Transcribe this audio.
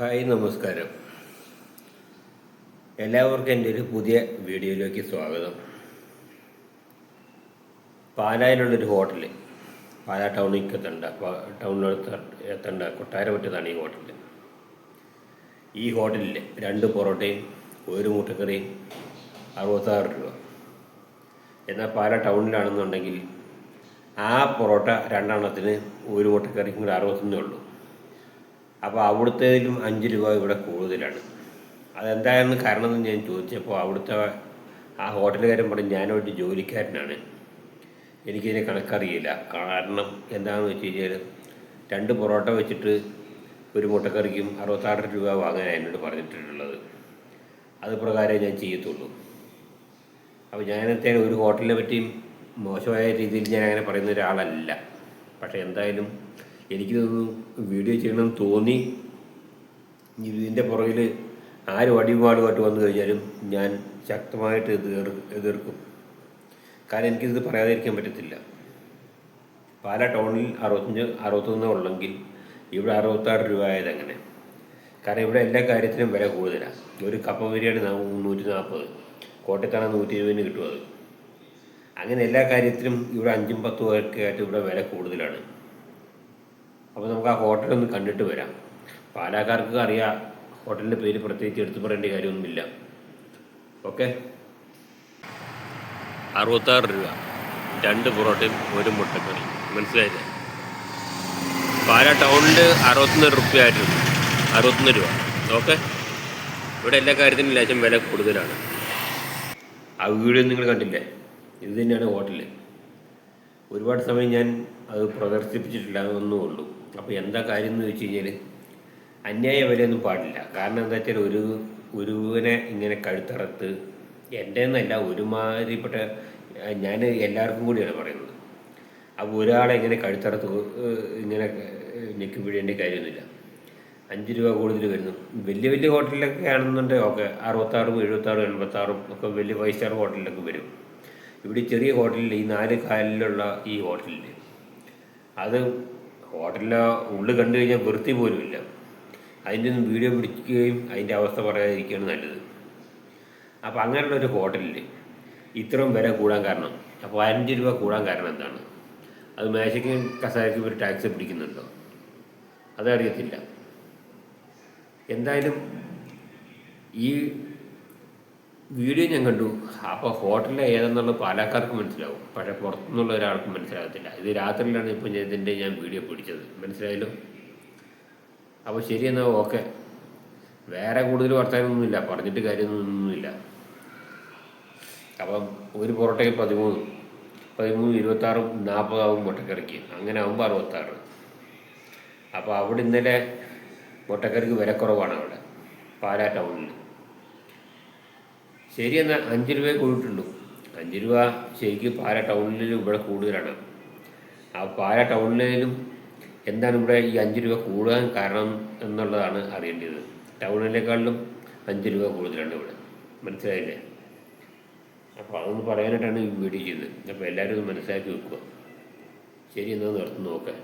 Hi നമസ്കാരം. എല്ലാവർക്കും എന്റെ ഒരു പുതിയ വീഡിയോയിലേക്ക് സ്വാഗതം. പാലായിലുള്ളൊരു ഹോട്ടൽ പാലാ ടൗണിലേക്ക് എത്തണ്ട ടൗണിലടുത്ത് എത്തേണ്ട കൊട്ടാരമറ്റത്താണ് ഈ ഹോട്ടൽ ഈ ഹോട്ടലിൽ രണ്ട് പൊറോട്ടയും ഒരു മുട്ടക്കറിയും അറുപത്താറ് രൂപ. എന്നാൽ പാലാ ടൗണിലാണെന്നുണ്ടെങ്കിൽ ആ പൊറോട്ട രണ്ടെണ്ണത്തിന് ഒരു മുട്ടക്കറിക്കും കൂടെ അറുപത്തൊന്നേ ഉള്ളൂ. അപ്പോൾ അവിടുത്തേതിലും അഞ്ച് രൂപ ഇവിടെ കൂടുതലാണ്. അതെന്തായിരുന്നു കാരണം എന്ന് ഞാൻ ചോദിച്ചപ്പോൾ അവിടുത്തെ ആ ഹോട്ടലുകാരൻ പറഞ്ഞു ഞാനൊരു ജോലിക്കാരനാണ്. എനിക്കിതിനെ കണക്കറിയില്ല. കാരണം എന്താണെന്ന് വെച്ച് കഴിഞ്ഞാൽ രണ്ട് പൊറോട്ട വെച്ചിട്ട് ഒരു മുട്ടക്കറിക്കും അറുപത്താറ് രൂപ വാങ്ങാൻ എന്നോട് പറഞ്ഞിട്ടുള്ളത്. അത് പ്രകാരം ഞാൻ ചെയ്യത്തുള്ളൂ. അപ്പോൾ ഞാനത്തെ ഒരു ഹോട്ടലിനെ പറ്റിയും മോശമായ രീതിയിൽ ഞാൻ അങ്ങനെ പറയുന്ന ഒരാളല്ല. പക്ഷേ എന്തായാലും എനിക്കിതൊന്ന് വീഡിയോ ചെയ്യണമെന്ന് തോന്നി. ഇതിന്റെ പുറകിൽ ആര് അടിപാടുമായിട്ട് വന്നു കഴിഞ്ഞാലും ഞാൻ ശക്തമായിട്ട് എതിർ എതിർക്കും. കാരണം എനിക്കിത് പറയാതിരിക്കാൻ പറ്റത്തില്ല. പാല ടൗണിൽ അറുപത്തഞ്ച് അറുപത്തൊന്ന് ഉള്ളെങ്കിൽ ഇവിടെ അറുപത്താറ് രൂപ ആയത് അങ്ങനെ കാരണം ഇവിടെ എല്ലാ കാര്യത്തിനും വില കൂടുതലാണ് ഒരു കപ്പ ബിരിയാണി നൂറ്റി നാൽപ്പത് കോട്ടയത്താണ് നൂറ്റി ഇരുപതിന് കിട്ടും അങ്ങനെ എല്ലാ കാര്യത്തിനും ഇവിടെ അഞ്ചും പത്തും ഒക്കെ ആയിട്ട് ഇവിടെ വില കൂടുതലാണ്. അപ്പോൾ നമുക്ക് ആ ഹോട്ടലൊന്ന് കണ്ടിട്ട് വരാം. പാലാക്കാർക്ക് അറിയാം ഹോട്ടലിന്റെ പേര് പ്രത്യേകിച്ച് എടുത്തു പറയേണ്ട കാര്യമൊന്നുമില്ല. ഓക്കെ? അറുപത്താറ് രൂപ. രണ്ട് പൊറോട്ടയും ഒരു മുട്ടക്കറി. മനസ്സിലായില്ലേ? പാല ടൗണിൽ അറുപത്തൊന്ന് റുപ്യ ആയിരുന്നു അറുപത്തൊന്ന് രൂപ. ഓക്കെ? ഇവിടെ എല്ലാ കാര്യത്തിനും ലേശം വില കൂടുതലാണ്. ആ വീഡിയോ നിങ്ങൾ കണ്ടില്ലേ? ഇത് തന്നെയാണ് ഹോട്ടൽ ഒരുപാട് സമയം ഞാൻ അത് പ്രദർശിപ്പിച്ചിട്ടില്ല എന്നേ ഉള്ളൂ. അപ്പോൾ എന്താ കാര്യം എന്ന് വെച്ച് കഴിഞ്ഞാൽ അന്യായ വിലയൊന്നും പാടില്ല. കാരണം എന്താ വെച്ചാൽ ഒരു ഒരുവിനെ ഇങ്ങനെ കഴുത്തറത്ത് എന്റെ എന്നല്ല ഒരുമാതിരിപ്പെട്ട ഞാൻ എല്ലാവർക്കും കൂടിയാണ് പറയുന്നത്. അപ്പോൾ ഒരാളെ ഇങ്ങനെ കഴുത്തറത്ത് ഇങ്ങനെ ഞെക്കി പിടിയേണ്ട കാര്യമൊന്നുമില്ല. അഞ്ച് രൂപ കൂടുതൽ വരുന്നു. വലിയ വലിയ ഹോട്ടലിലൊക്കെ ആണെന്നുണ്ടെങ്കിൽ ഓക്കെ അറുപത്താറും എഴുപത്താറും എൺപത്താറും ഒക്കെ വലിയ ഫൈവ് സ്റ്റാർ ഹോട്ടലിലൊക്കെ വരും. ഇവിടെ ചെറിയ ഹോട്ടലിൽ ഈ നാല് കാലിലുള്ള ഈ ഹോട്ടലിൽ അത് ഹോട്ടലിലെ ഉള്ളിൽ കണ്ടു കഴിഞ്ഞാൽ വൃത്തി പോലും ഇല്ല. അതിന്റെ ഒന്നും വീഡിയോ പിടിക്കുകയും അതിന്റെ അവസ്ഥ പറയാതിരിക്കുകയാണ് നല്ലത്. അപ്പോൾ അങ്ങനെയുള്ള ഒരു ഹോട്ടലിൽ ഇത്രയും വില കൂടാൻ കാരണം അപ്പോൾ പതിനഞ്ച് രൂപ കൂടാൻ കാരണം എന്താണ്? അത് മേശയ്ക്കും കസാരയ്ക്കും ഒരു ടാക്സ് പിടിക്കുന്നുണ്ടോ? അതറിയത്തില്ല. എന്തായാലും ഈ വീഡിയോ ഞാൻ കണ്ടു. അപ്പോൾ ഹോട്ടലിലെ ഏതെന്നുള്ള പാലക്കാർക്ക് മനസ്സിലാവും. പക്ഷേ പുറത്തുനിന്നുള്ള ഒരാൾക്ക് മനസ്സിലാകത്തില്ല. ഇത് രാത്രിയിലാണ് ഇപ്പോൾ ഞാൻ ഇതിന്റെ ഞാൻ വീഡിയോ പിടിച്ചത്. മനസ്സിലായല്ലോ? അപ്പോൾ ശരി എന്നാൽ ഓക്കെ വേറെ കൂടുതൽ വർത്തമാനമൊന്നുമില്ല. പറഞ്ഞിട്ട് കാര്യമൊന്നുമില്ല. അപ്പം ഒരു പൊറോട്ടയ്ക്ക് പതിമൂന്ന് പതിമൂന്ന് ഇരുപത്താറും നാൽപ്പതാവും മുട്ടക്കറിക്ക്. അങ്ങനെ ആകുമ്പോൾ അറുപത്താറ്. അപ്പോൾ അവിടെ ഇന്നലെ മുട്ടക്കറിക്ക് വിലക്കുറവാണ് അവിടെ. പാലാ ടൗണിൽ ശരി എന്നാൽ അഞ്ച് രൂപയെ കൂടിയിട്ടുള്ളൂ അഞ്ച് രൂപ ശരിക്കും പാല ടൗണിലും ഇവിടെ കൂടുതലാണ്. ആ പാല ടൗണിലും എന്താണ് ഇവിടെ ഈ അഞ്ച് രൂപ കൂടാൻ കാരണം എന്നുള്ളതാണ് അറിയേണ്ടത്. ടൗണിനേക്കാളിലും അഞ്ച് രൂപ കൂടുതലാണ് ഇവിടെ. മനസ്സിലായില്ലേ? അപ്പോൾ അതൊന്ന് പറയാനായിട്ടാണ് ഈ വീഡിയോ ചെയ്തത്. അപ്പോൾ എല്ലാവരും ഒന്ന് മനസ്സിലാക്കി വെക്കുക. ശരി എന്നാൽ നിർത്തുന്നു നോക്കാം.